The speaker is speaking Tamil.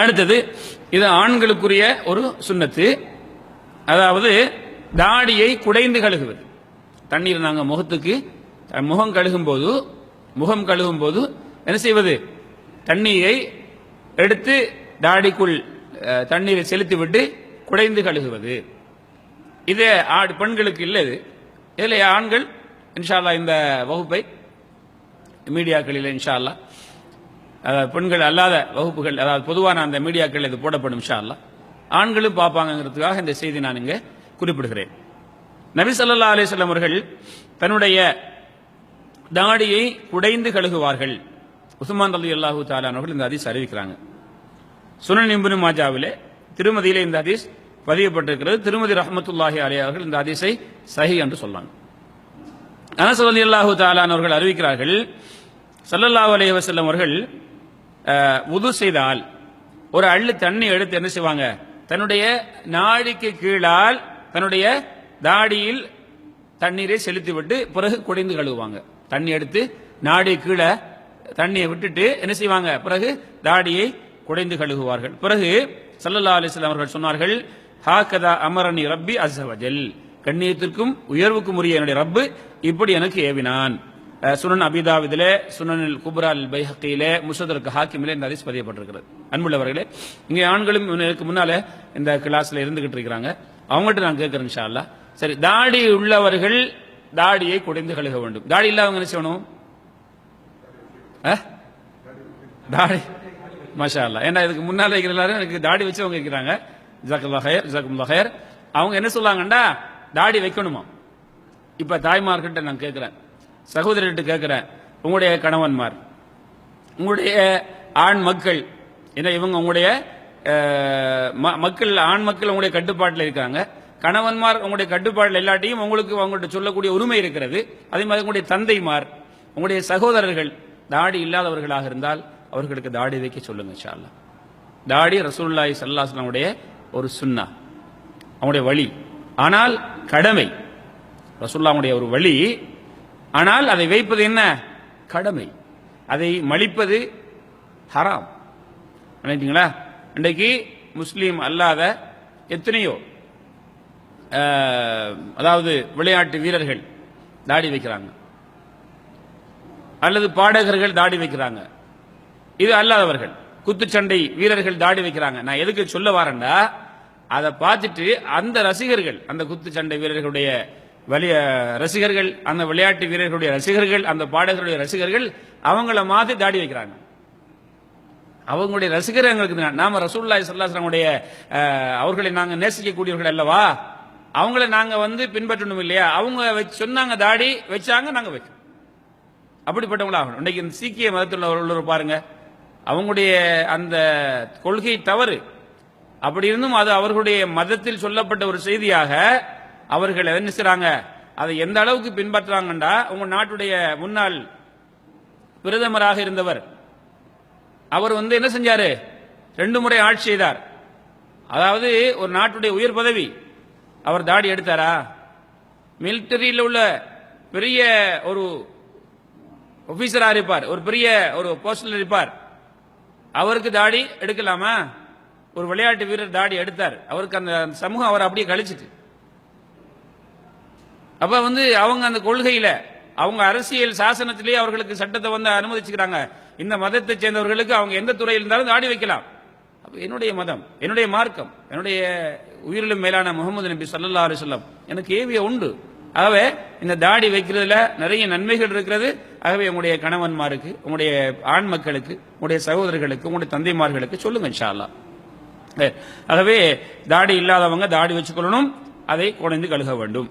அடுத்தது இது ஆண்களுக்குரிய ஒரு சுன்னத்து அதாவது தாடியை குடைந்து கழுகுவது. தண்ணீர் நாங்கள் முகத்துக்கு முகம் கழுகும் போது முகம் கழுகும் போது என்ன செய்வது? தண்ணீரை எடுத்து தாடிக்குள் தண்ணீரை செலுத்தி விட்டு குடைந்து கழுகுவது. இது ஆடு பெண்களுக்கு இல்லை இது இதில் ஆண்கள் இன்ஷால்லா இந்த வகுப்பை மீடியாக்களில் இன்ஷால்லா பெண்கள் அல்லாத வகுப்புகள் அதாவது பொதுவான அந்த மீடியாக்கள் இது போடப்படும் இன்ஷா ஆண்களும் பார்ப்பாங்கிறதுக்காக இந்த செய்தி நான் இங்கே குறிப்பிடுகிறேன். நபி ஸல்லல்லாஹு அலைஹி அவர்கள் தன்னுடைய தாடியை குடைந்து கழுகுவார்கள். உஸ்மான் ரலி அல்லாஹு தாலானவர்கள் இந்த ஹதீஸ் அறிவிக்கிறாங்க. சுனல் நிம்புனு மாஜாவிலே திருமதியிலே இந்த ஹதீஸ் பதியப்பட்டிருக்கிறது. திருமதி ரஹ்மத்துல்லாஹி அலைஹி அவர்கள் இந்த ஹதீஸை சஹி என்று சொல்லாங்க அனசல் ரலியல்லாஹு தாலானவர்கள் அறிவிக்கிறார்கள் ஸல்லல்லாஹு அலி வசல்லம் அவர்கள் உது செய்தால் ஒரு அள்ளு தண்ணி எடுத்து என்ன செய்வாங்க? தன்னுடைய நாடிக்கு கீழால் தன்னுடைய தாடியில் தண்ணீரை செலுத்திவிட்டு பிறகு குடைந்து கழுவுவாங்க. தண்ணி எடுத்து நாடி கீழே தண்ணியை விட்டுட்டு என்ன செய்வாங்க? பிறகு தாடியை குடைந்து கழுகுவார்கள். பிறகு ஸல்லல்லாஹு அலிஸ்லாம் அவர்கள் சொன்னார்கள் ஹாகதா அமரணி ரப்பி அசவஜல் கண்ணியத்திற்கும் உயர்வுக்கும் உரிய என்னுடைய ரப்பு இப்படி எனக்கு ஏவினான். சுனன் அபிதாவிதிலே சுனனில் குப்ரால் பைஹக்கியிலே முசதற்கு ஹாக்கிமிலே இந்த ஹதீஸ் பதியப்பட்டிருக்கிறது. அன்புள்ளவர்களே இங்கே ஆண்களும் எனக்கு முன்னால இந்த கிளாஸ்ல இருந்துகிட்டு இருக்கிறாங்க. அவங்ககிட்ட நான் கேட்குறேன் ஷா அல்லாஹ். சரி தாடி உள்ளவர்கள் தாடியை குடைந்து கழுக வேண்டும். தாடி இல்லாதவங்க என்ன செய்யணும்? தாடி. மஷா அல்லாஹ். ஏன்னா இதுக்கு முன்னால இருக்கிற எல்லாரும் எனக்கு தாடி வச்சவங்க இருக்கிறாங்க. ஜாக்குல்லா ஹயர் ஜாக்குல்லா ஹயர் அவங்க என்ன சொல்லாங்கண்டா தாடி வைக்கணுமா? இப்ப தாய்மார்கிட்ட நான் கேட்கிறேன். சகோதரர்கிட்ட கேட்குறேன் உங்களுடைய கணவன்மார் உங்களுடைய ஆண் மக்கள் ஏன்னா இவங்க உங்களுடைய ம- மக்கள் ஆண் மக்கள் உங்களுடைய கட்டுப்பாட்டில் இருக்காங்க. கணவன்மார் உங்களுடைய கட்டுப்பாட்டில் இல்லாட்டியும் உங்களுக்கு அவங்கள்ட்ட சொல்லக்கூடிய உரிமை இருக்கிறது. அதே மாதிரி உங்களுடைய தந்தைமார் உங்களுடைய சகோதரர்கள் தாடி இல்லாதவர்களாக இருந்தால் அவர்களுக்கு தாடி வைக்க சொல்லுங்க ஷால்லா தாடி ரசூல்லாய் சல்லாஸ்லாமுடைய ஒரு சுன்னா அவனுடைய வழி. ஆனால் கடமை ரசூல்லாவுடைய ஒரு வழி ஆனால் அதை வைப்பது என்ன? கடமை. அதை மலிப்பது ஹராம். நினைட்டீங்களா இன்றைக்கு முஸ்லீம் அல்லாத எத்தனையோ அதாவது விளையாட்டு வீரர்கள் தாடி வைக்கிறாங்க. அல்லது பாடகர்கள் தாடி வைக்கிறாங்க. இது அல்லாதவர்கள். குத்துச்சண்டை வீரர்கள் தாடி வைக்கிறாங்க. நான் எதுக்கு சொல்ல வரேன்டா? அதை பார்த்துட்டு அந்த ரசிகர்கள் அந்த குத்துச்சண்டை வீரர்களுடைய வலிய ரசிகர்கள் அந்த விளையாட்டு வீரர்களுடைய ரசிகர்கள் அந்த பாடகர்களுடைய ரசிகர்கள் அவங்கள மாதிரி தாடி வைக்கிறாங்க. அவங்களுடைய ரசிகர் எங்களுக்கு நாம ரசூல்லாய் சல்லாஸ்லாமுடைய அவர்களை நாங்கள் நேசிக்கக்கூடியவர்கள் அல்லவா? அவங்கள நாங்கள் வந்து பின்பற்றணும் இல்லையா? அவங்க வச்சு- சொன்னாங்க தாடி வச்சாங்க நாங்கள் வைக்கணும் அப்படிப்பட்டவங்களா ஆகணும். இன்னைக்கு இந்த சீக்கிய மதத்தில் உள்ளவர் பாருங்க அவங்களுடைய அந்த கொள்கை தவறு. அப்படி இருந்தும் அது அவர்களுடைய மதத்தில் சொல்லப்பட்ட ஒரு செய்தியாக அவர்கள் என்ன செய்றாங்க அதை எந்த அளவுக்கு பின்பற்றாங்கண்டா? உங்க நாட்டுடைய முன்னாள் பிரதமராக இருந்தவர். அவர் வந்து என்ன செஞ்சாரு? ரெண்டு முறை ஆட்சி செய்தார். அதாவது ஒரு நாட்டுடைய உயர் பதவி. அவர் தாடி எடுத்தாரா? மிலிட்டரியில் உள்ள பெரிய ஒரு ஆபீசரா இருப்பார். ஒரு பெரிய ஒரு போஸ்டில் இருப்பார். அவருக்கு தாடி எடுக்கலாமா? ஒரு விளையாட்டு வீரர் தாடி எடுத்தார். அவருக்கு அந்த அந்த சமூகம் அவர் அப்படியே கழிச்சிட்டு. அப்ப வந்து அவங்க அந்த கொள்கையில அவங்க அரசியல் சாசனத்திலேயே அவர்களுக்கு சட்டத்தை வந்து அனுமதிச்சுக்கிறாங்க. இந்த மதத்தை சேர்ந்தவர்களுக்கு அவங்க எந்த துறையில் இருந்தாலும் தாடி வைக்கலாம். அப்ப என்னுடைய மதம் என்னுடைய மார்க்கம் என்னுடைய உயிரிலும் மேலான முகமது நபி சல்லா அலைஹி எனக்கு ஏவிய உண்டு. ஆகவே இந்த தாடி வைக்கிறதுல நிறைய நன்மைகள் இருக்கிறது. ஆகவே உங்களுடைய கணவன்மாருக்கு உங்களுடைய ஆண் மக்களுக்கு உங்களுடைய சகோதரர்களுக்கு உங்களுடைய தந்தைமார்களுக்கு சொல்லுங்க இன்ஷால்லா ஆகவே தாடி இல்லாதவங்க தாடி வச்சுக்கொள்ளணும் அதை குறைந்து கழுக வேண்டும்.